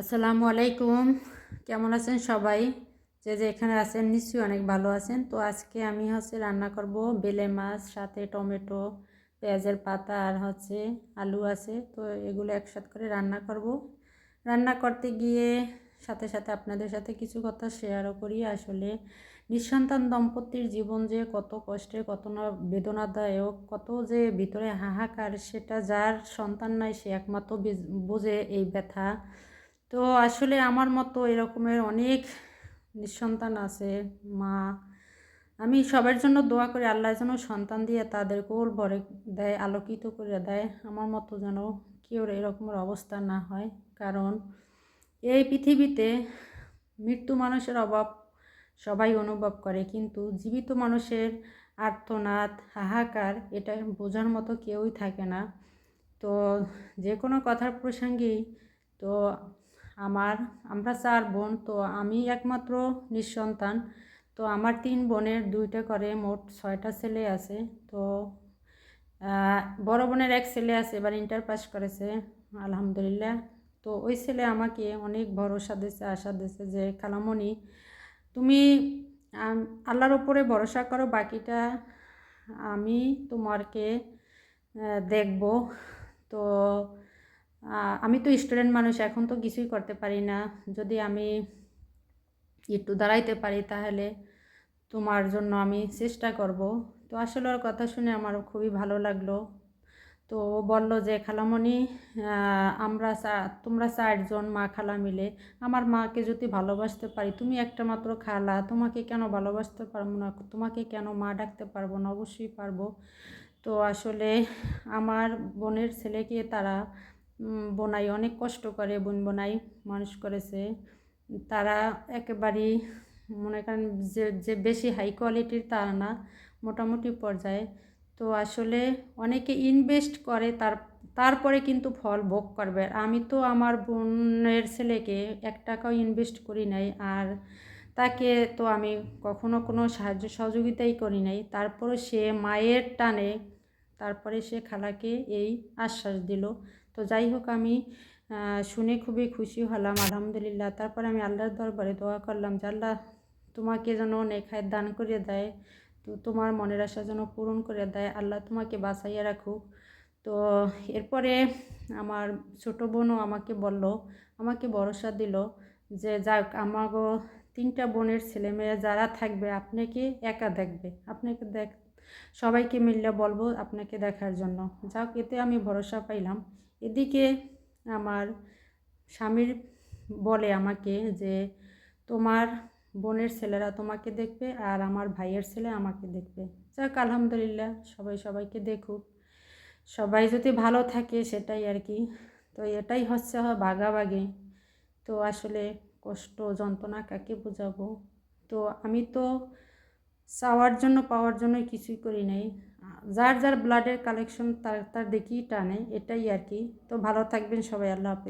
আসসালামু আলাইকুম। কেমন আছেন সবাই? যে যে এখানে আছেন নিশ্চয়ই অনেক ভালো আছেন। তো আজকে আমি হচ্ছে রান্না করব বেলে মাছ, সাথে টমেটো, পেঁয়াজের পাতা আর হচ্ছে আলু আছে। তো এগুলো একসাথে করে রান্না করব। রান্না করতে গিয়ে সাথে সাথে আপনাদের সাথে কিছু কথা শেয়ারও করি। আসলে নিঃসন্তান দম্পতির জীবন যে কত কষ্টের, কত না বেদনাদায়ক, কত যে ভিতরে হাহাকার, সেটা যার সন্তান নাই সে একমাত্র বোঝে এই ব্যথা। তো আসলে আমার মতো এরকমের অনেক নিঃসন্তান আছে, মা। আমি সবার জন্য দোয়া করি, আল্লাহ যেন সন্তান দিয়ে তাদের কোল ভরে দেয়, আলোকিত করে দেয়। আমার মতো যেন কেউ এরকমের অবস্থা না হয়। কারণ এই পৃথিবীতে মৃত্যু মানুষের অভাব সবাই অনুভব করে, কিন্তু জীবিত মানুষের আর্তনাদ, হাহাকার, এটা বোঝার মতো কেউই থাকে না। তো যে কোনো কথার প্রসঙ্গেই তো আমার, আমরা চার বোন, তো আমি একমাত্র নিঃসন্তান। তো আমার তিন বোনের দুইটা করে মোট ছয়টা ছেলে আছে। তো বড় বোনের এক ছেলে আছে, এবার ইন্টার পাস করেছে, আলহামদুলিল্লাহ। তো ওই ছেলে আমাকে অনেক ভরসা দিয়েছে, আশা দিয়েছে যে খালামণি তুমি আল্লাহর ওপরে ভরসা করো, বাকিটা আমি তোমারকে দেখব। তো আমি তো স্টুডেন্ট মানুষ, এখন তো কিছুই করতে পারি না। যদি আমি একটু দাঁড়াইতে পারি তাহলে তোমার জন্য আমি চেষ্টা করব। তো আসলে ওর কথা শুনে আমার খুবই ভালো লাগল। তো বলল যে, খালামণি আমরা তোমরা চারজন মা খালা মিলে আমার মাকে যদি ভালোবাসতে পারি, তুমি একটা মাত্র খালা, তোমাকে কেন ভালোবাসতে পারব না? তোমাকে কেন মা ডাকতে পারব না? অবশ্যই পারব। তো আসলে আমার বোনের ছেলেকে তারা বোনাই অনেক কষ্ট করে, বোন বোনাই মানুষ করেছে। তারা একেবারেই মনে করেন যে যে বেশি হাই কোয়ালিটির তা না, মোটামুটি পর্যায়ে। তো আসলে অনেকে ইনভেস্ট করে, তার, তারপরে কিন্তু ফল ভোগ করবে। আমি তো আমার বোনের ছেলেকে এক টাকাও ইনভেস্ট করি নাই, আর তাকে তো আমি কখনো কোনো সাহায্য সহযোগিতাই করি নাই। তারপরে সে মায়ের টানে, তারপরে সে খালাকে এই আশ্বাস দিল তো যাই হোক আমি শুনে খুবই খুশি হলাম, আলহামদুলিল্লাহ। তারপরে আমি আল্লাহর দরবারে দোয়া করলাম যে আল্লাহ তোমাকে যেন নেখায় দান করে দেয়, তো তোমার মনের আশা যেন পূরণ করে দেয়, আল্লাহ তোমাকে বাঁচাইয়া রাখুক। তো এরপরে আমার ছোটো বোনও আমাকে বলল, আমাকে ভরসা দিল যে যাক, আমাগো তিনটা বোনের ছেলে মেয়ে যারা থাকবে, আপনাকে একা দেখবে। আপনাকে দেখ, সবাইকে মিললে বলব আপনাকে দেখার জন্য। যাক, এতে আমি ভরসা পাইলাম। এদিকে আমার স্বামীর বলে আমাকে যে, তোমার বোনের ছেলেরা তোমাকে দেখবে আর আমার ভাইয়ের ছেলে আমাকে দেখবে। যাক, আলহামদুলিল্লাহ, সবাই সবাইকে দেখুক। সবাই যদি ভালো থাকে সেটাই আর কি। তো এটাই হচ্ছে ভাগাভাগি তো আসলে কষ্ট, যন্ত্রণা কাকে বোঝাবো? তো আমি তো চাওয়ার জন্য, পাওয়ার জন্য কিছুই করি নাই। যার যার ব্লাডের কালেকশন তার তার দেখেই টানে, এটাই আর কি। তো ভালো থাকবেন সবাই, আল্লাহ হাফেজ।